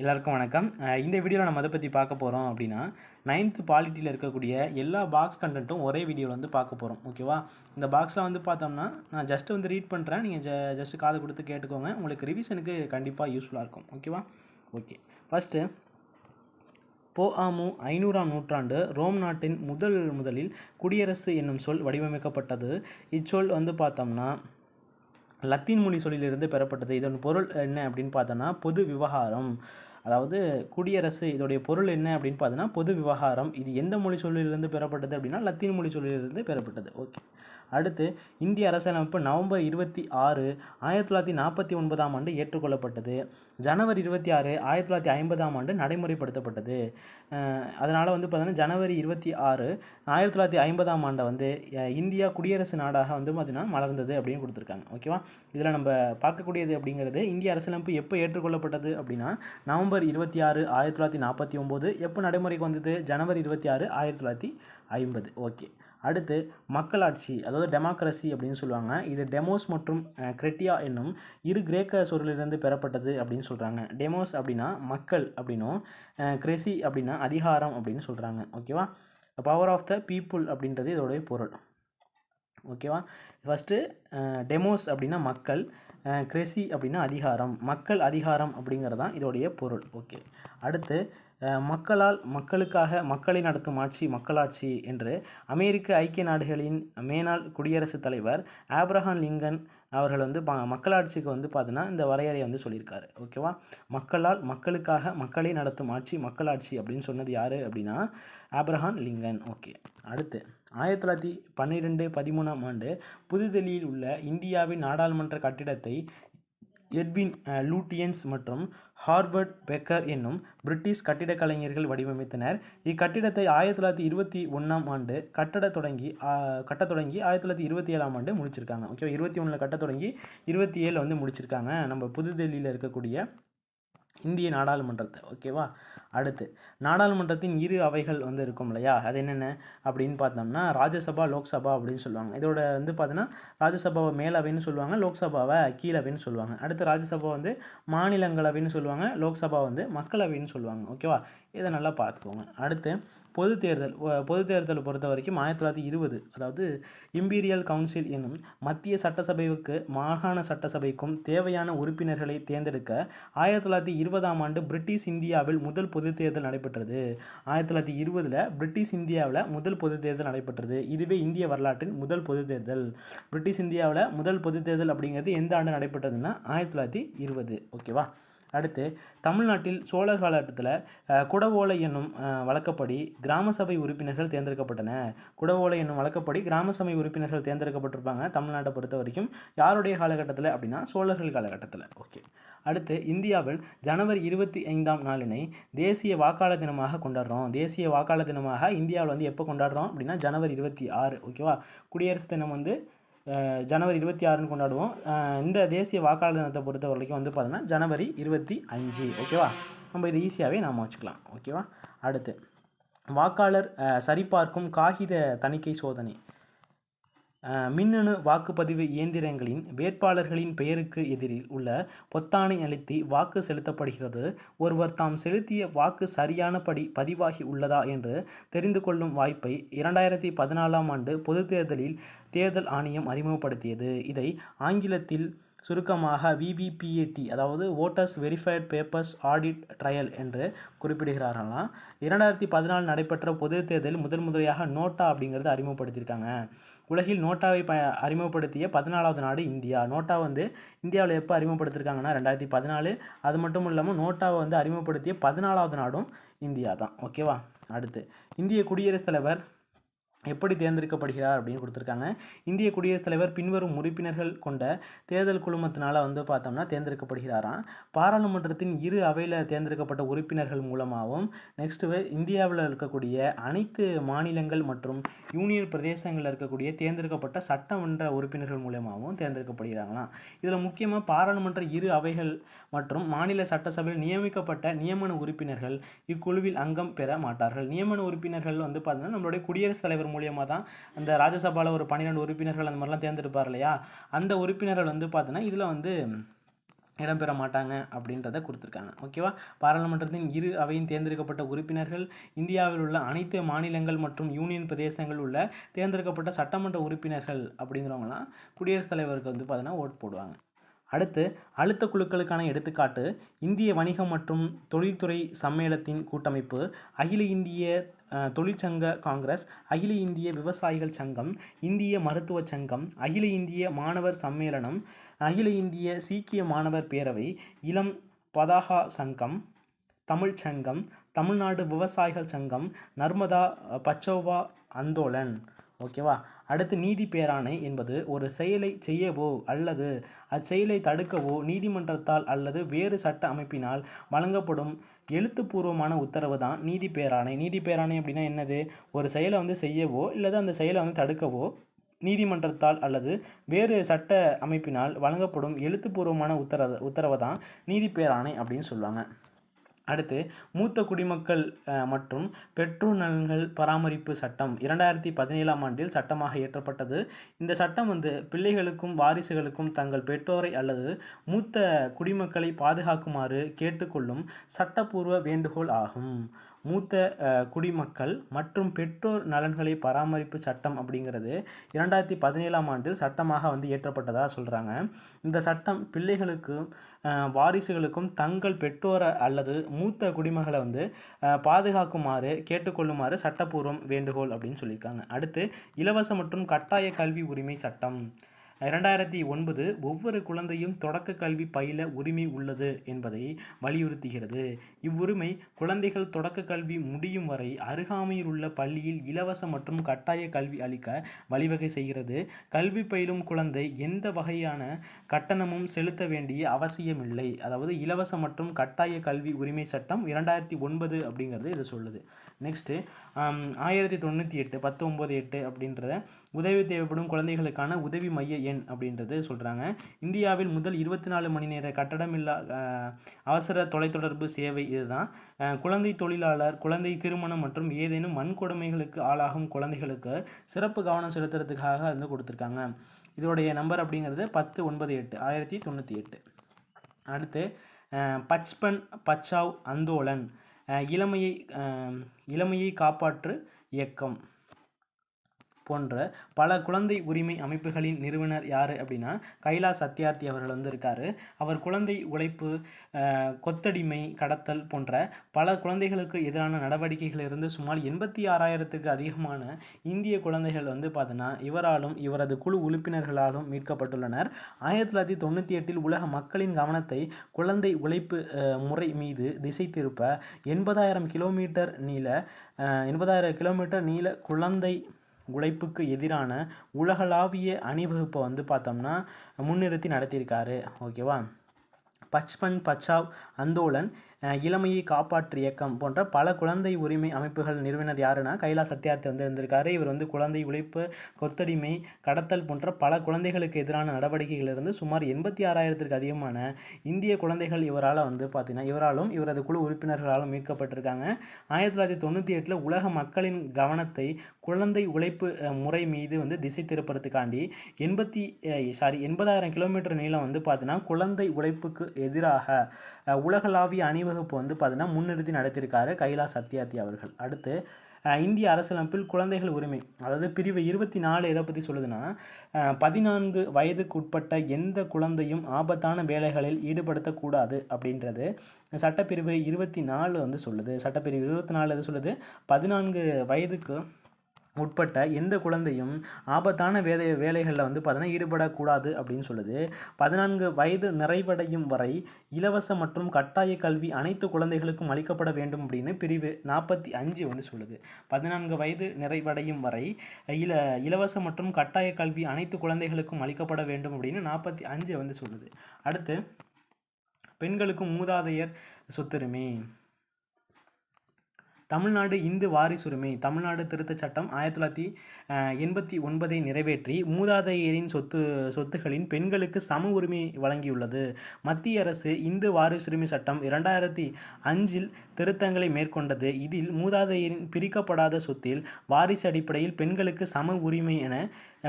எல்லாருக்கும் வணக்கம். இந்த வீடியோவில் நம்ம அதை பற்றி பார்க்க போகிறோம் அப்படின்னா நைன்த்து பாலிட்டியில் இருக்கக்கூடிய எல்லா பாக்ஸ் கண்டென்ட்டும் ஒரே வீடியோவில் வந்து பார்க்க போகிறோம் ஓகேவா இந்த பாக்ஸில் வந்து பார்த்தோம்னா நான் ஜஸ்ட் வந்து ரீட் பண்ணுறேன் நீங்கள் ஜ ஜஸ்ட்டு காது கொடுத்து கேட்டுக்கோங்க. உங்களுக்கு ரிவிஷனுக்கு கண்டிப்பாக யூஸ்ஃபுல்லாக இருக்கும். ஓகேவா ஓகே ஃபஸ்ட்டு போ ஆமு ஐநூறாம் நூற்றாண்டு ரோம் நாட்டின் முதல் முதலில் குடியரசு என்னும் சொல் வடிவமைக்கப்பட்டது. இச்சொல் வந்து பார்த்தோம்னா லத்தீன் மொழி சொல்லிலிருந்து பெறப்பட்டது. இதன் பொருள் என்ன அப்படின்னு பார்த்தோன்னா பொது விவகாரம். அதாவது குடியரசு இதோடைய பொருள் என்ன அப்படின்னு பார்த்தோன்னா பொது விவகாரம். இது எந்த மொழி சொல்லிலிருந்து பெறப்பட்டது அப்படின்னா லத்தீன் மொழி சொல்லிலிருந்து பெறப்பட்டது. ஓகே. அடுத்து இந்திய அரசியலமைப்பு நவம்பர் இருபத்தி ஆறு ஆயிரத்தி தொள்ளாயிரத்தி நாற்பத்தி ஒன்பதாம் ஆண்டு ஏற்றுக்கொள்ளப்பட்டது. ஜனவரி இருபத்தி ஆறு ஆயிரத்தி தொள்ளாயிரத்தி ஐம்பதாம் ஆண்டு நடைமுறைப்படுத்தப்பட்டது. அதனால் வந்து பார்த்தீங்கன்னா ஜனவரி இருபத்தி ஆறு ஆயிரத்தி தொள்ளாயிரத்தி ஐம்பதாம் ஆண்டை வந்து இந்தியா குடியரசு நாடாக வந்து பார்த்தீங்கன்னா மலர்ந்தது அப்படின்னு கொடுத்துருக்காங்க. ஓகேவா இதில் நம்ம பார்க்கக்கூடியது அப்படிங்கிறது இந்திய அரசியலமைப்பு எப்போ ஏற்றுக்கொள்ளப்பட்டது அப்படின்னா நவம்பர் இருபத்தி ஆறு ஆயிரத்தி தொள்ளாயிரத்தி நாற்பத்தி ஒம்பது. எப்போ நடைமுறைக்கு வந்தது? ஜனவரி இருபத்தி ஆறு ஆயிரத்தி தொள்ளாயிரத்தி ஐம்பது. ஓகே அடுத்து மக்களாட்சி அதாவது டெமோக்ரஸி அப்படின்னு சொல்லுவாங்க. இது டெமோஸ் மற்றும் கிரெட்டியா என்னும் இரு கிரேக்க சொற்களிலிருந்து பெறப்பட்டது அப்படின்னு சொல்கிறாங்க டெமோஸ் அப்படின்னா மக்கள் அப்படின்னும் கிரெசி அப்படின்னா அதிகாரம் அப்படின்னு சொல்கிறாங்க ஓகேவா பவர் ஆஃப் த பீப்புள் அப்படின்றது இதோடைய பொருள். ஓகேவா ஃபஸ்ட்டு டெமோஸ் அப்படின்னா மக்கள் கிரெசி அப்படின்னா அதிகாரம். மக்கள் அதிகாரம் அப்படிங்கிறது தான் இதோடைய பொருள். ஓகே அடுத்து மக்களால் மக்களுக்காக மக்களை நடத்தும் ஆட்சி மக்களாட்சி என்று அமெரிக்க ஐக்கிய நாடுகளின் மேனாள் குடியரசுத் தலைவர் ஆப்ரஹாம் லிங்கன் அவர்கள் வந்து பா மக்களாட்சிக்கு வந்து பார்த்தீங்கன்னா இந்த வரையறையை வந்து சொல்லியிருக்காரு. ஓகேவா? மக்களால் மக்களுக்காக மக்களை நடத்தும் ஆட்சி மக்களாட்சி அப்படின்னு சொன்னது யார் அப்படின்னா ஆப்ரஹாம் லிங்கன். ஓகே. அடுத்து ஆயிரத்தி தொள்ளாயிரத்தி பன்னிரெண்டு பதிமூணாம் ஆண்டு புதுதில்லியில் உள்ள இந்தியாவின் நாடாளுமன்ற கட்டிடத்தை எட்வின் லூட்டியன்ஸ் மற்றும் ஹார்வர்ட் பெக்கர் என்னும் பிரிட்டிஷ் கட்டிடக் கலைஞர்கள் வடிவமைத்தனர். இக்கட்டிடத்தை ஆயிரத்தி தொள்ளாயிரத்தி இருபத்தி ஒன்றாம் ஆண்டு கட்டட தொடங்கி கட்ட தொடங்கி ஆயிரத்தி தொள்ளாயிரத்தி இருபத்தி ஏழாம் ஆண்டு முடிச்சிருக்காங்க. ஓகே இருபத்தி ஒன்றில் கட்ட தொடங்கி இருபத்தி ஏழில் வந்து முடிச்சிருக்காங்க. நம்ம புதுதில்லியில் இருக்கக்கூடிய இந்திய நாடாளுமன்றத்தை ஓகேவா அடுத்து நாடாளுமன்றத்தின் இரு அவைகள் வந்து இருக்கும் இல்லையா? அது என்னென்ன? அப்படின்னு பார்த்தோம்னா ராஜ்யசபா லோக்சபா அப்படின்னு சொல்லுவாங்க. இதோட வந்து பார்த்தோன்னா ராஜ்யசபாவை மேலவைன்னு சொல்லுவாங்க லோக்சபாவை கீழவைன்னு சொல்லுவாங்க. அடுத்து ராஜ்யசபா வந்து மாநிலங்களவைன்னு சொல்லுவாங்க லோக்சபா வந்து மக்களவைன்னு சொல்லுவாங்க ஓகேவா இதை நல்லா பார்த்துக்கோங்க. அடுத்து பொது தேர்தல் பொது தேர்தலை பொறுத்த வரைக்கும் ஆயிரத்தி தொள்ளாயிரத்தி இருபது அதாவது இம்பீரியல் கவுன்சில் என்னும் மத்திய சட்டசபைக்கு மாகாண சட்டசபைக்கும் தேவையான உறுப்பினர்களை தேர்ந்தெடுக்க ஆயிரத்தி தொள்ளாயிரத்தி இருபதாம் ஆண்டு பிரிட்டிஷ் இந்தியாவில் முதல் பொது தேர்தல் நடைபெற்றது. ஆயிரத்தி தொள்ளாயிரத்தி இருபதில் பிரிட்டிஷ் இந்தியாவில் முதல் பொது தேர்தல் நடைபெற்றது. இதுவே இந்திய வரலாற்றின் முதல் பொது தேர்தல். பிரிட்டிஷ் இந்தியாவில் முதல் பொது தேர்தல் அப்படிங்கிறது எந்த ஆண்டு நடைபெற்றதுன்னா ஆயிரத்தி தொள்ளாயிரத்தி இருபது. ஓகேவா? அடுத்து தமிழ்நாட்டில் சோழர் காலகட்டத்தில் குடவோலை என்னும் வழக்கப்படி கிராம சபை உறுப்பினர்கள் தேர்ந்தெடுக்கப்பட்டன. குடவோலை என்னும் வழக்கப்படி கிராம சபை உறுப்பினர்கள் தேர்ந்தெடுக்கப்பட்டிருப்பாங்க தமிழ்நாட்டை பொறுத்த வரைக்கும். யாருடைய காலகட்டத்தில் அப்படின்னா சோழர்கள் காலகட்டத்தில். ஓகே. அடுத்து இந்தியாவில் ஜனவரி இருபத்தி ஐந்தாம் நாளினை தேசிய வாக்காளர் தினமாக கொண்டாடுறோம். தேசிய வாக்காளர் தினமாக இந்தியாவில் வந்து எப்போ கொண்டாடுறோம் அப்படின்னா ஜனவரி இருபத்தி ஆறு. ஓகேவா? குடியரசு தினம் வந்து ஜனவரி இருபத்தி ஆறுன்னு கொண்டாடுவோம். இந்த தேசிய வாக்காளர் தினத்தை பொறுத்த வரைக்கும் வந்து பார்த்தீங்கன்னா ஜனவரி இருபத்தி அஞ்சு ஓகேவா நம்ம இது ஈஸியாகவே நாம் வச்சுக்கலாம் ஓகேவா அடுத்து வாக்காளர் சரிபார்க்கும் காகித தணிக்கை சோதனை. மின்னணு வாக்குப்பதிவு இயந்திரங்களின் வேட்பாளர்களின் பெயருக்கு எதிரில் உள்ள பொத்தானை அழுத்தி வாக்கு செலுத்தப்படுகிறது. ஒருவர் தாம் செலுத்திய வாக்கு சரியானபடி பதிவாகி உள்ளதா என்று தெரிந்து கொள்ளும் வாய்ப்பை இரண்டாயிரத்தி பதினாலாம் ஆண்டு பொது தேர்தலில் தேர்தல் ஆணையம் அறிமுகப்படுத்தியது. இதை ஆங்கிலத்தில் சுருக்கமாக விவிபிஏடி அதாவது voters verified papers audit trail என்று குறிப்பிடுகிறார்களாம் இரண்டாயிரத்தி பதினாலு நடைபெற்ற பொது தேர்தலில் முதல் முறையாக நோட்டா அப்படிங்கிறது அறிமுகப்படுத்தியிருக்காங்க. உலகில் நோட்டாவை ப அறிமுகப்படுத்திய பதினாலாவது நாடு இந்தியா. நோட்டா வந்து இந்தியாவில் எப்போ அறிமுகப்படுத்திருக்காங்கன்னா ரெண்டாயிரத்தி பதினாலு. அது மட்டும் இல்லாமல் நோட்டாவை வந்து அறிமுகப்படுத்திய பதினாலாவது நாடும் இந்தியா தான். ஓகேவா? அடுத்து இந்திய குடியரசுத் தலைவர் எப்படி தேர்ந்தெடுக்கப்படுகிறார் அப்படின்னு கொடுத்துருக்காங்க. இந்திய குடியரசுத் தலைவர் பின்வரும் உறுப்பினர்கள் கொண்ட தேர்தல் குழுமத்தினால் வந்து பார்த்தோம்னா தேர்ந்தெடுக்கப்படுகிறாராம். பாராளுமன்றத்தின் இரு அவையில் தேர்ந்தெடுக்கப்பட்ட உறுப்பினர்கள் மூலமாகவும் நெக்ஸ்ட்டு இந்தியாவில் இருக்கக்கூடிய அனைத்து மாநிலங்கள் மற்றும் யூனியன் பிரதேசங்களில் இருக்கக்கூடிய தேர்ந்தெடுக்கப்பட்ட சட்டமன்ற உறுப்பினர்கள் மூலமாகவும் தேர்ந்தெடுக்கப்படுகிறாங்களாம். இதில் முக்கியமாக பாராளுமன்ற இரு அவைகள் மற்றும் மாநில சட்டசபையில் நியமிக்கப்பட்ட நியமன உறுப்பினர்கள் இக்குழுவில் அங்கம் பெற மாட்டார்கள். நியமன உறுப்பினர்கள் வந்து பார்த்தீங்கன்னா நம்மளுடைய குடியரசுத் தலைவர் மூலியமாக தான் அந்த ராஜ்யசபாவில் ஒரு பன்னிரெண்டு உறுப்பினர்கள் அந்த மாதிரிலாம் தேர்ந்தெடுப்பார் இல்லையா? அந்த உறுப்பினர்கள் வந்து பார்த்தீங்கன்னா இதில் வந்து இடம்பெற மாட்டாங்க அப்படின்றத கொடுத்துருக்காங்க. ஓகேவா பாராளுமன்றத்தின் இரு அவையின் தேர்ந்தெடுக்கப்பட்ட உறுப்பினர்கள் இந்தியாவில் உள்ள அனைத்து மாநிலங்கள் மற்றும் யூனியன் பிரதேசங்கள் உள்ள தேர்ந்தெடுக்கப்பட்ட சட்டமன்ற உறுப்பினர்கள் அப்படிங்கிறவங்களாம் குடியரசுத் தலைவருக்கு வந்து பார்த்தீங்கன்னா ஓட் போடுவாங்க. அடுத்து அழுத்த குழுக்களுக்கான எடுத்துக்காட்டு இந்திய வணிகம் மற்றும் தொழில்துறை சம்மேளத்தின் கூட்டமைப்பு அகில இந்திய தொழிற்சங்க காங்கிரஸ் அகில இந்திய விவசாயிகள் சங்கம் இந்திய மருத்துவ சங்கம் அகில இந்திய மாணவர் சம்மேளனம் அகில இந்திய சீக்கிய மாணவர் பேரவை இளம் பதாகா சங்கம் தமிழ் சங்கம் தமிழ்நாடு விவசாயிகள் சங்கம் நர்மதா பச்சோவா அந்தோலன். ஓகேவா? அடுத்து நீதி பேராணை என்பது ஒரு செயலை செய்யவோ அல்லது அச்செயலை தடுக்கவோ நீதிமன்றத்தால் அல்லது வேறு சட்ட அமைப்பினால் வழங்கப்படும் எழுத்துப்பூர்வமான உத்தரவு தான் நீதி பேராணை. நீதி பேராணை அப்படின்னா என்னது? ஒரு செயலை வந்து செய்யவோ இல்லது அந்த செயலை வந்து தடுக்கவோ நீதிமன்றத்தால் அல்லது வேறு சட்ட அமைப்பினால் வழங்கப்படும் எழுத்துப்பூர்வமான உத்தரவு உத்தரவை தான் நீதி பேராணை அப்படின்னு சொல்லுவாங்க. அடுத்து மூத்த குடிமக்கள் மற்றும் பெற்றோர் நலன்கள் பராமரிப்பு சட்டம். இரண்டாயிரத்தி பதினேழாம் ஆண்டில் சட்டமாக இயற்றப்பட்டது. இந்த சட்டம் வந்து பிள்ளைகளுக்கும் வாரிசுகளுக்கும் தங்கள் பெற்றோரை அல்லது மூத்த குடிமக்களை பாதுகாக்குமாறு கேட்டுக்கொள்ளும் சட்டப்பூர்வ வேண்டுகோள் ஆகும். மூத்த குடிமக்கள் மற்றும் பெற்றோர் நலன்களை பராமரிப்பு சட்டம் அப்படிங்கிறது இரண்டாயிரத்தி பதினேழாம் ஆண்டில் சட்டமாக வந்து இயற்றப்பட்டதாக சொல்கிறாங்க இந்த சட்டம் பிள்ளைகளுக்கும் வாரிசுகளுக்கும் தங்கள் பெற்றோரை அல்லது மூத்த குடிமகளை வந்து பாதுகாக்குமாறு கேட்டுக்கொள்ளுமாறு சட்டப்பூர்வம் வேண்டுகோள் அப்படின்னு சொல்லியிருக்காங்க. அடுத்து இலவச மற்றும் கட்டாய கல்வி உரிமை சட்டம். இரண்டாயிரத்தி ஒன்பது ஒவ்வொரு குழந்தையும் தொடக்க கல்வி பயில உரிமை உள்ளது என்பதை வலியுறுத்துகிறது. இவ்வுரிமை குழந்தைகள் தொடக்க கல்வி முடியும் வரை அருகாமையில் உள்ள பள்ளியில் இலவச மற்றும் கட்டாய கல்வி அளிக்க வழிவகை செய்கிறது. கல்வி பயிலும் குழந்தை எந்த வகையான கட்டணமும் செலுத்த வேண்டிய அவசியமில்லை. அதாவது இலவச மற்றும் கட்டாய கல்வி உரிமை சட்டம் இரண்டாயிரத்தி ஒன்பது அப்படிங்கிறது இது சொல்லுது. நெக்ஸ்ட்டு um, ஆயிரத்தி தொண்ணூற்றி எட்டு பத்தொம்போது எட்டு அப்படின்றத உதவி தேவைப்படும் குழந்தைகளுக்கான உதவி மைய எண் அப்படின்றது சொல்கிறாங்க இந்தியாவில் முதல் இருபத்தி நாலு மணி நேர கட்டடமில்லா அவசர தொலைத்தொடர்பு சேவை இதுதான். குழந்தை தொழிலாளர் குழந்தை திருமணம் மற்றும் ஏதேனும் வன்கொடுமைகளுக்கு ஆளாகும் குழந்தைகளுக்கு சிறப்பு கவனம் செலுத்துறதுக்காக வந்து கொடுத்துருக்காங்க. இதோடைய நம்பர் அப்படிங்கிறது பத்து ஒன்பது எட்டு ஆயிரத்தி தொண்ணூற்றி எட்டு. அடுத்து பச்பன் பச்சாவ் அந்தோலன். இளமையை இளமையை காப்பாற்று இயக்கம். போன்ற பல குழந்தை உரிமை அமைப்புகளின் நிறுவனர் யார் அப்படின்னா கைலாஸ் சத்யார்த்தி அவர்கள் வந்து இருக்கார். அவர் குழந்தை உழைப்பு கொத்தடிமை கடத்தல் போன்ற பல குழந்தைகளுக்கு எதிரான நடவடிக்கைகளிலிருந்து சுமார் எண்பத்தி ஆறாயிரத்துக்கு அதிகமான இந்திய குழந்தைகள் வந்து பார்த்தீங்கன்னா இவராலும் இவரது குழு உறுப்பினர்களாலும் மீட்கப்பட்டுள்ளனர். ஆயிரத்தி தொள்ளாயிரத்தி தொண்ணூற்றி எட்டில் உலக மக்களின் கவனத்தை குழந்தை உழைப்பு முறை மீது திசை திருப்ப எண்பதாயிரம் கிலோமீட்டர் நீள எண்பதாயிரம் கிலோமீட்டர் நீள குழந்தை உழைப்புக்கு எதிரான உலகளாவிய அணிவகுப்பை வந்து பார்த்தோம்னா முன்னிறுத்தி நடத்தியிருக்காரு. ஓகேவா? பச்பன் பச்சாவ் அந்தோலன் இளமையை காப்பாற்று இயக்கம் போன்ற பல குழந்தை உரிமை அமைப்புகள் நிறுவனர் யாருன்னா கைலா சத்யார்த்தி வந்து இருந்திருக்காரு. இவர் வந்து குழந்தை உழைப்பு கொத்தடிமை கடத்தல் போன்ற பல குழந்தைகளுக்கு எதிரான நடவடிக்கைகளிலிருந்து சுமார் எண்பத்தி ஆறாயிரத்திற்கு அதிகமான இந்திய குழந்தைகள் இவரால் வந்து பார்த்தீங்கன்னா இவராலும் இவரது குழு உறுப்பினர்களாலும் மீட்கப்பட்டிருக்காங்க. ஆயிரத்தி தொள்ளாயிரத்தி தொண்ணூற்றி எட்டில் உலக மக்களின் கவனத்தை குழந்தை உழைப்பு முறை மீது வந்து திசை திருப்பறதுக்காண்டி எண்பத்தி சாரி எண்பதாயிரம் கிலோமீட்டர் நீளம் வந்து பார்த்தீங்கன்னா குழந்தை உழைப்புக்கு எதிராக உலகளாவிய அணிவகுப்பு வந்து பார்த்திங்கன்னா முன்னிறுத்தி நடத்தியிருக்காரு கைலாஸ் சத்யார்த்தி அவர்கள். அடுத்து இந்திய அரசியலமைப்பில் குழந்தைகள் உரிமை. அதாவது பிரிவு இருபத்தி நாலு எதை பற்றி சொல்லுதுன்னா பதினான்கு வயதுக்கு உட்பட்ட எந்த குழந்தையும் ஆபத்தான வேலைகளில் ஈடுபடுத்தக்கூடாது அப்படின்றது சட்டப்பிரிவு இருபத்தி நாலு வந்து சொல்லுது. சட்டப்பிரிவு இருபத்தி நாலு எது சொல்லுது? பதினான்கு வயதுக்கு உட்பட்ட எந்த குழந்தையும் ஆபத்தான வேலை வேலைகளில் வந்து பார்த்தீங்கன்னா ஈடுபடக்கூடாது அப்படின்னு சொல்லுது. பதினான்கு வயது நிறைவடையும் வரை இலவச மற்றும் கட்டாய கல்வி அனைத்து குழந்தைகளுக்கும் அளிக்கப்பட வேண்டும் அப்படின்னு பிரிவு நாற்பத்தி அஞ்சு வந்து சொல்லுது. பதினான்கு வயது நிறைவடையும் வரை இல இலவச மற்றும் கட்டாய கல்வி அனைத்து குழந்தைகளுக்கும் அளிக்கப்பட வேண்டும் அப்படின்னு நாற்பத்தி அஞ்சு வந்து சொல்லுது. அடுத்து பெண்களுக்கும் மூதாதையர் சொத்துரிமை. தமிழ்நாடு இந்து வாரிசுரிமை தமிழ்நாடு திருத்தச் சட்டம் ஆயிரத்தி தொள்ளாயிரத்தி எண்பத்தி ஒன்பதை நிறைவேற்றி மூதாதையரின் சொத்து சொத்துகளின் பெண்களுக்கு சம உரிமை வழங்கியுள்ளது. மத்திய அரசு இந்து வாரிசுரிமை சட்டம் இரண்டாயிரத்தி அஞ்சில் திருத்தங்களை மேற்கொண்டது. இதில் மூதாதையரின் பிரிக்கப்படாத சொத்தில் வாரிசு அடிப்படையில் பெண்களுக்கு சம உரிமை என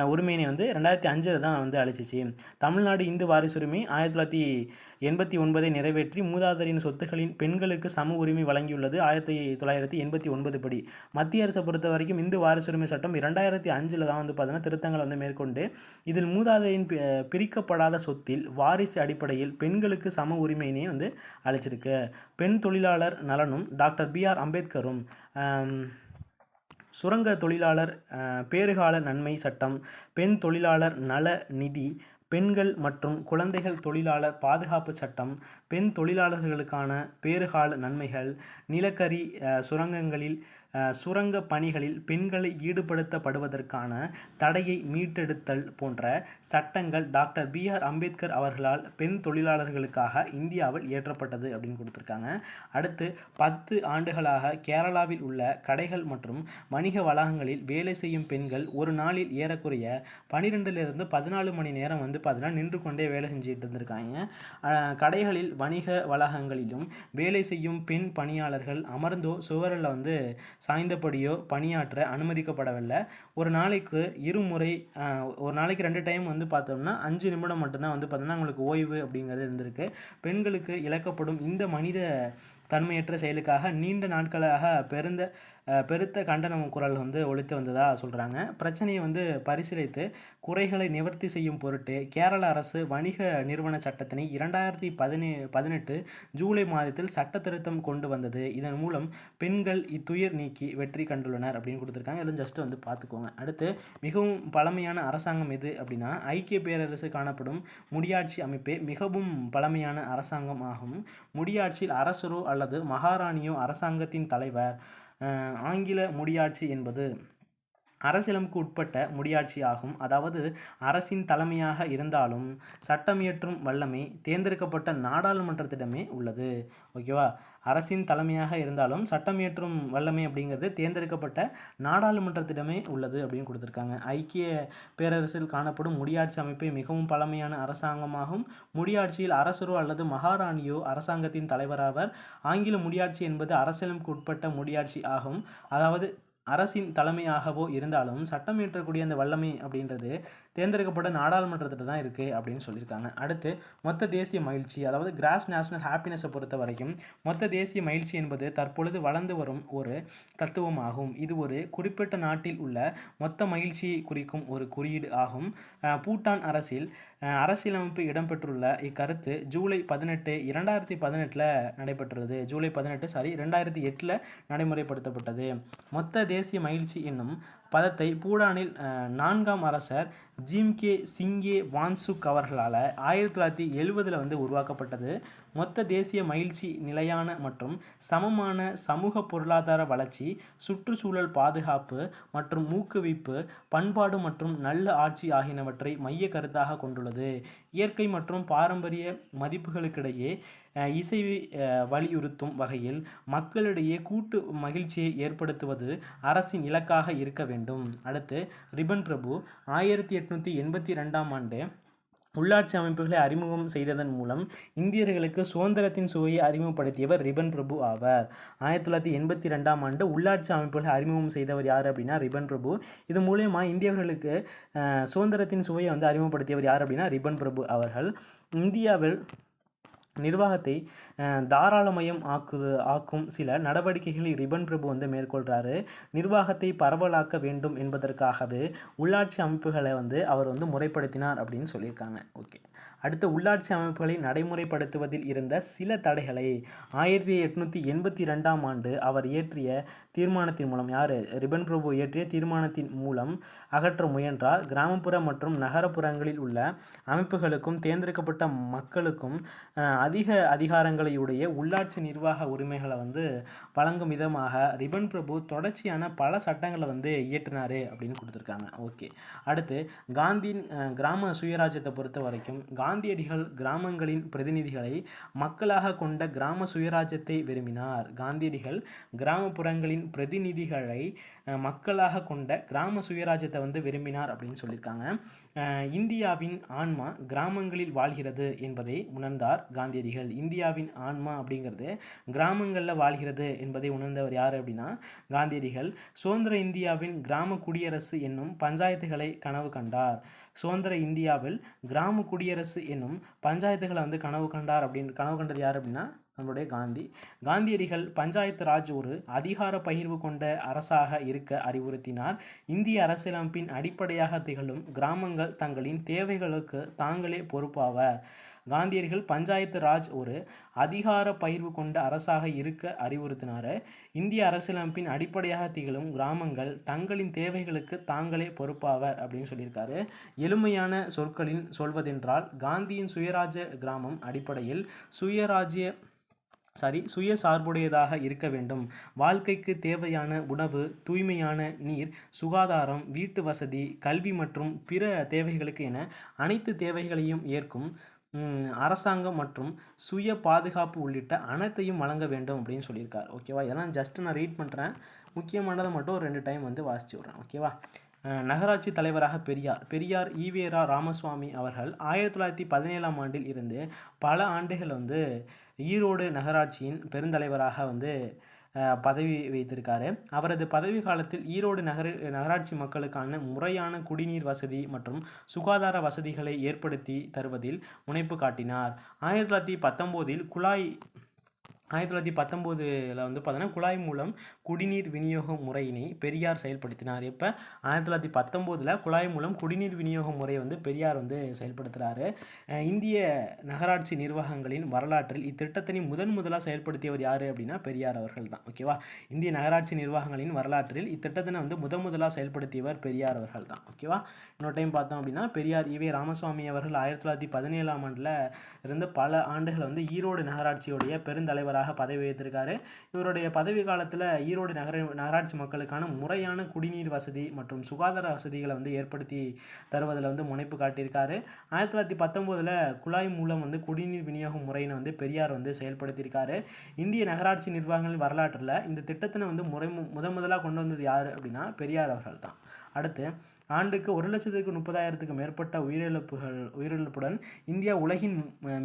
உரிமையினை வந்து ரெண்டாயிரத்தி அஞ்சில் தான் வந்து அழிச்சிச்சு தமிழ்நாடு இந்து வாரிசுரிமை ஆயிரத்தி தொள்ளாயிரத்தி எண்பத்தி ஒன்பதை நிறைவேற்றி மூதாதரின் சொத்துக்களின் பெண்களுக்கு சம உரிமை வழங்கியுள்ளது ஆயிரத்தி தொள்ளாயிரத்தி எண்பத்தி ஒன்பது படி. மத்திய அரசை பொறுத்த வரைக்கும் இந்து வாரிசுரிமை சட்டம் இரண்டாயிரத்தி அஞ்சில் தான் வந்து பார்த்தீங்கன்னா திருத்தங்களை வந்து மேற்கொண்டு இதில் மூதாதையின் பி- பிரிக்கப்படாத சொத்தில் வாரிசு அடிப்படையில் பெண்களுக்கு சம உரிமையினை வந்து அழைச்சிருக்கு பெண் தொழிலாளர் நலனும் டாக்டர் பி ஆர் அம்பேத்கரும் சுரங்க தொழிலாளர் பேறுகால நன்மை சட்டம் பெண் தொழிலாளர் நல நிதி பெண்கள் மற்றும் குழந்தைகள் தொழிலாளர் பாதுகாப்பு சட்டம் பெண் தொழிலாளர்களுக்கான பேறுகால நன்மைகள் நிலக்கரி சுரங்கங்களில் சுரங்க பணிகளில் பெண்களை ஈடுபடுத்தப்படுவதற்கான தடையை மீட்டெடுத்தல் போன்ற சட்டங்கள் டாக்டர் பி ஆர் அம்பேத்கர் அவர்களால் பெண் தொழிலாளர்களுக்காக இந்தியாவில் இயற்றப்பட்டது அப்படின்னு கொடுத்துருக்காங்க. அடுத்து பத்து ஆண்டுகளாக கேரளாவில் உள்ள கடைகள் மற்றும் வணிக வளாகங்களில் வேலை செய்யும் பெண்கள் ஒரு நாளில் ஏறக்குறைய பனிரெண்டுலேருந்து பதினாலு மணி நேரம் வந்து பார்த்தீங்கன்னா நின்று கொண்டே வேலை செஞ்சுட்டு இருந்திருக்காங்க. கடைகளில் வணிக வளாகங்களிலும் வேலை செய்யும் பெண் பணியாளர்கள் அமர்ந்தோ சுவரில் வந்து சாய்ந்தபடியோ பணியாற்ற அனுமதிக்கப்படவில்லை. ஒரு நாளைக்கு இருமுறை ஒரு நாளைக்கு ரெண்டு டைம் வந்து பார்த்தோம்னா அஞ்சு நிமிடம் மட்டும்தான் வந்து பார்த்தோம்னா அவங்களுக்கு ஓய்வு அப்படிங்கிறது இருந்திருக்கு. பெண்களுக்கு இழக்கப்படும் இந்த மனித தன்மையற்ற செயலுக்காக நீண்ட நாட்களாக பெருந்த பெருத்த கண்டனம் குரல் வந்து ஒழித்து வந்ததாக சொல்கிறாங்க பிரச்சனையை வந்து பரிசீலித்து குறைகளை நிவர்த்தி செய்யும் பொருட்டு கேரள அரசு வணிக நிறுவன சட்டத்தினை இரண்டாயிரத்தி பதினே பதினெட்டு ஜூலை மாதத்தில் சட்ட திருத்தம் கொண்டு வந்தது. இதன் மூலம் பெண்கள் இத்துயர் நீக்கி வெற்றி கண்டுள்ளனர் அப்படின்னு கொடுத்துருக்காங்க. இதெல்லாம் ஜஸ்ட் வந்து பார்த்துக்கோங்க. அடுத்து மிகவும் பழமையான அரசாங்கம் எது அப்படின்னா ஐக்கிய பேரரசு காணப்படும் முடியாட்சி அமைப்பே மிகவும் பழமையான அரசாங்கம் ஆகும். முடியாட்சியில் அரசரோ அல்லது மகாராணியோ அரசாங்கத்தின் தலைவர். ஆங்கில முடியாட்சி என்பது அரசியலமைப்புக்கு உட்பட்ட முடியாட்சி ஆகும். அதாவது அரசின் தலைமையாக இருந்தாலும் சட்டமியற்றும் வல்லமை தேர்ந்தெடுக்கப்பட்ட நாடாளுமன்றத்திடமே உள்ளது. ஓகேவா? அரசின் தலைமையாக இருந்தாலும் சட்டம் இயற்றும் வல்லமை அப்படிங்கிறது தேர்ந்தெடுக்கப்பட்ட நாடாளுமன்றத்திடமே உள்ளது அப்படின்னு கொடுத்துருக்காங்க. ஐக்கிய பேரரசில் காணப்படும் முடியாட்சி அமைப்பே மிகவும் பழமையான அரசாங்கமாகும். முடியாட்சியில் அரசரோ அல்லது மகாராணியோ அரசாங்கத்தின் தலைவராவர் ஆங்கில முடியாட்சி என்பது அரசியலமைப்புக்கு உட்பட்ட முடியாட்சி ஆகும். அதாவது அரசின் தலைமையாகவோ இருந்தாலும் சட்டம் இயற்றக்கூடிய அந்த வல்லமை அப்படின்றது தேர்ந்தெடுக்கப்பட்ட நாடாளுமன்றத்தில் தான் இருக்குது அப்படின்னு சொல்லியிருக்காங்க. அடுத்து மொத்த தேசிய மகிழ்ச்சி அதாவது கிராஸ் நேஷனல் ஹாப்பினஸை பொறுத்த வரைக்கும் மொத்த தேசிய மகிழ்ச்சி என்பது தற்பொழுது வளர்ந்து வரும் ஒரு தத்துவமாகும். இது ஒரு குறிப்பிட்ட நாட்டில் உள்ள மொத்த மகிழ்ச்சியை குறிக்கும் ஒரு குறியீடு ஆகும். பூட்டான் அரசில் அரசியலமைப்பு இடம்பெற்றுள்ள இக்கருத்து ஜூலை பதினெட்டு இரண்டாயிரத்தி பதினெட்டில் நடைபெற்றுள்ளது. ஜூலை பதினெட்டு சாரி ரெண்டாயிரத்தி எட்டில் நடைமுறைப்படுத்தப்பட்டது. மொத்த தேசிய மகிழ்ச்சி என்னும் பதத்தை பூடானில் நான்காம் அரசர் ஜிம்கே சிங்கே வான்சுக் அவர்களால் ஆயிரத்தி தொள்ளாயிரத்தி எழுபதில் வந்து உருவாக்கப்பட்டது. மொத்த தேசிய மகிழ்ச்சி நிலையான மற்றும் சமமான சமூக பொருளாதார வளர்ச்சி சுற்றுச்சூழல் பாதுகாப்பு மற்றும் ஊக்குவிப்பு பண்பாடு மற்றும் நல்ல ஆட்சி ஆகியனவற்றை மைய கருத்தாக கொண்டுள்ளது. இயற்கை மற்றும் பாரம்பரிய மதிப்புகளுக்கிடையே இசை வலியுறுத்தும் வகையில் மக்களிடையே கூட்டு மகிழ்ச்சியை ஏற்படுத்துவது அரசின் இலக்காக இருக்க வேண்டும். அடுத்து ரிபன் பிரபு ஆயிரத்தி எட்நூற்றி எண்பத்தி ரெண்டாம் ஆண்டு உள்ளாட்சி அமைப்புகளை அறிமுகம் செய்ததன் மூலம் இந்தியர்களுக்கு சுதந்திரத்தின் சுவையை அறிமுகப்படுத்தியவர் ரிபன் பிரபு ஆவார். ஆயிரத்தி தொள்ளாயிரத்தி எண்பத்தி ரெண்டாம் ஆண்டு உள்ளாட்சி அமைப்புகளை அறிமுகம் செய்தவர் யார் அப்படின்னா ரிபன் பிரபு. இது மூலயமா இந்தியர்களுக்கு சுதந்திரத்தின் சுவையை வந்து அறிமுகப்படுத்தியவர் யார் அப்படின்னா ரிபன் பிரபு அவர்கள். இந்தியாவில் நிர்வாகத்தை தாராளமயம் ஆக்குது ஆக்கும் சில நடவடிக்கைகளை ரிபன் பிரபு வந்து மேற்கொள்கிறாரு நிர்வாகத்தை பரவலாக்க வேண்டும் என்பதற்காகவே உள்ளாட்சி அமைப்புகளை வந்து அவர் வந்து முறைப்படுத்தினார் அப்படின்னு சொல்லியிருக்காங்க. ஓகே. அடுத்து உள்ளாட்சி அமைப்புகளை நடைமுறைப்படுத்துவதில் இருந்த சில தடைகளை ஆயிரத்தி எட்நூற்றி எண்பத்தி ரெண்டாம் ஆண்டு அவர் இயற்றிய தீர்மானத்தின் மூலம் யார்? ரிபன் பிரபு இயற்றிய தீர்மானத்தின் மூலம் அகற்ற முயன்றார். கிராமப்புற மற்றும் நகரப்புறங்களில் உள்ள அமைப்புகளுக்கும் தேர்ந்தெடுக்கப்பட்ட மக்களுக்கும் அதிக அதிகாரங்கள் உடைய உள்ளாட்சி நிர்வாக உரிமைகளை வந்து வழங்கும் விதமாக ரிபன் பிரபு தொடர்ச்சியான பல சட்டங்களை வந்து இயற்றினார் அப்படின்னு கொடுத்துருக்காங்க. ஓகே. அடுத்து காந்தியின் கிராம சுயராஜ்யத்தை பொறுத்த வரைக்கும் காந்தியடிகள் கிராமங்களின் பிரதிநிதிகளை மக்களாக கொண்ட கிராம சுயராஜ்யத்தை விரும்பினார். காந்தியடிகள் கிராமப்புறங்களின் பிரதிநிதிகளை மக்களாக கொண்ட கிராம சுயராஜ்யத்தை வந்து விரும்பினார் அப்படின்னு சொல்லியிருக்காங்க. இந்தியாவின் ஆன்மா கிராமங்களில் வாழ்கிறது என்பதை உணர்ந்தார் காந்தியடிகள். இந்தியாவின் ஆன்மா அப்படிங்கிறது கிராமங்களில் வாழ்கிறது என்பதை உணர்ந்தவர் யார் அப்படின்னா காந்தியடிகள். சுதந்திர இந்தியாவின் கிராம குடியரசு என்னும் பஞ்சாயத்துகளை கனவு கண்டார். சுதந்திர இந்தியாவில் கிராம குடியரசு என்னும் பஞ்சாயத்துகளை வந்து கனவு கண்டார் அப்படின்னு கனவு கண்டது யார் அப்படின்னா நம்மளுடைய காந்தி. காந்தியடிகள் பஞ்சாயத்து ராஜ் ஒரு அதிகார பகிர்வு கொண்ட அரசாக இருக்க அறிவுறுத்தினார். இந்திய அரசியலமைப்பின் அடிப்படையாக திகழும் கிராமங்கள் தங்களின் தேவைகளுக்கு தாங்களே பொறுப்பாவர். காந்தியடிகள் பஞ்சாயத்து ராஜ் ஒரு அதிகார பயிர்வு கொண்ட அரசாக இருக்க அறிவுறுத்தினார். இந்திய அரசியலமைப்பின் அடிப்படையாக திகழும் கிராமங்கள் தங்களின் தேவைகளுக்கு தாங்களே பொறுப்பாவர் அப்படின்னு சொல்லியிருக்காரு. எளிமையான சொற்களில் சொல்வதென்றால் காந்தியின் சுயராஜ்ய கிராமம் அடிப்படையில் சுயராஜ்ய சாரி சுயசார்புடையதாக இருக்க வேண்டும். வாழ்க்கைக்கு தேவையான உணவு தூய்மையான நீர் சுகாதாரம் வீட்டு வசதி கல்வி மற்றும் பிற தேவைகளுக்கு என அனைத்து தேவைகளையும் ஏற்கும் அரசாங்கம் மற்றும் சுய பாதுகாப்பு உள்ளிட்ட அனைத்தையும் வழங்க வேண்டும் அப்படின்னு சொல்லியிருக்கார். ஓகேவா இதெல்லாம் ஜஸ்ட் நான் ரீட் பண்ணுறேன் முக்கியமானதை மட்டும் ஒரு ரெண்டு டைம் வந்து வாசிச்சு விட்றேன். ஓகேவா நகராட்சி தலைவராக பெரியார் பெரியார் ஈவேரா ராமசுவாமி அவர்கள் ஆயிரத்தி தொள்ளாயிரத்தி பதினேழாம் ஆண்டில் இருந்து பல ஆண்டுகள் வந்து ஈரோடு நகராட்சியின் பெருந்தலைவராக வந்து பதவி வைத்திருக்காரு. அவரது பதவி காலத்தில் ஈரோடு நகர நகராட்சி மக்களுக்கான முறையான குடிநீர் வசதி மற்றும் சுகாதார வசதிகளை ஏற்படுத்தி தருவதில் முனைப்பு காட்டினார். ஆயிரத்தி தொள்ளாயிரத்தி பத்தொம்போதில் குழாய் ஆயிரத்தி தொள்ளாயிரத்தி பத்தொம்போதில் வந்து பார்த்தோன்னா குழாய் மூலம் குடிநீர் விநியோக முறையினை பெரியார் செயல்படுத்தினார். இப்போ ஆயிரத்தி தொள்ளாயிரத்தி பத்தொம்போதில் குழாய் மூலம் குடிநீர் விநியோக முறையை வந்து பெரியார் வந்து செயல்படுத்துகிறாரு இந்திய நகராட்சி நிர்வாகங்களின் வரலாற்றில் இத்திட்டத்தினை முதன் முதலாக செயல்படுத்தியவர் யார் அப்படின்னா பெரியார் அவர்கள் தான். ஓகேவா? இந்திய நகராட்சி நிர்வாகங்களின் வரலாற்றில் இத்திட்டத்தினை வந்து முதன் முதலாக செயல்படுத்தியவர் பெரியார் அவர்கள் தான். ஓகேவா? இன்னொரு டைம் பார்த்தோம் அப்படின்னா பெரியார் ஈவே ராமசுவாமி அவர்கள் ஆயிரத்தி தொள்ளாயிரத்தி பதினேழாம் ஆண்டில் இருந்து பல ஆண்டுகள் வந்து ஈரோடு நகராட்சியுடைய பெருந்தலைவராக பதவி வைத்திருக்காரு இவருடைய பதவி காலத்தில் ஈரோடு நகர நகராட்சி மக்களுக்கான முறையான குடிநீர் வசதி மற்றும் சுகாதார வசதிகளை வந்து ஏற்படுத்தி தருவதில் வந்து முனைப்பு காட்டியிருக்காரு. ஆயிரத்தி தொள்ளாயிரத்தி பத்தொம்போதில் குழாய் மூலம் வந்து குடிநீர் விநியோக முறையினை வந்து பெரியார் வந்து செயல்படுத்தியிருக்காரு. இந்திய நகராட்சி நிர்வாகங்கள் வரலாற்றில் இந்த திட்டத்தினை வந்து முறை முத முதலாக கொண்டு வந்தது யார் அப்படின்னா பெரியார் அவர்கள் தான் அடுத்து ஆண்டுக்கு ஒரு லட்சத்துக்கு முப்பதாயிரத்துக்கு மேற்பட்ட உயிரிழப்புகள் உயிரிழப்புடன் இந்தியா உலகின்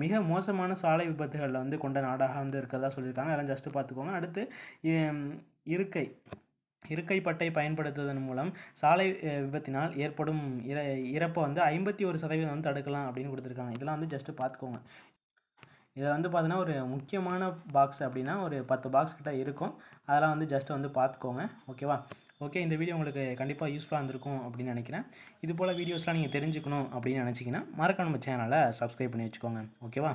மிக மோசமான சாலை விபத்துகளில் வந்து கொண்ட நாடாக வந்து இருக்கிறதா சொல்லியிருக்காங்க. அதெல்லாம் ஜஸ்ட்டு பார்த்துக்கோங்க. அடுத்து இருக்கை. இருக்கை பட்டை பயன்படுத்துவதன் மூலம் சாலை விபத்தினால் ஏற்படும் இற இறப்பை வந்து ஐம்பத்தி ஒரு சதவீதம் வந்து தடுக்கலாம் அப்படின்னு கொடுத்துருக்காங்க. இதெல்லாம் வந்து ஜஸ்ட்டு பார்த்துக்கோங்க. இதில் வந்து பார்த்தீங்கன்னா ஒரு முக்கியமான பாக்ஸ் அப்படின்னா ஒரு பத்து பாக்ஸ் கிட்ட இருக்கும். அதெல்லாம் வந்து ஜஸ்ட்டு வந்து பார்த்துக்கோங்க. ஓகேவா ஓகே இந்த வீடியோ உங்களுக்கு கண்டிப்பாக யூஸ்ஃபுல்லாக இருந்திருக்கும் அப்படின்னு நினைக்கிறேன். இது போல் வீடியோஸ்லாம் நீங்கள் தெரிஞ்சுக்கணும் அப்படின்னு நினச்சிங்கன்னா மறக்காம நம்ம சேனலை சப்ஸ்கிரைப் பண்ணி வச்சுக்கோங்க. ஓகேவா?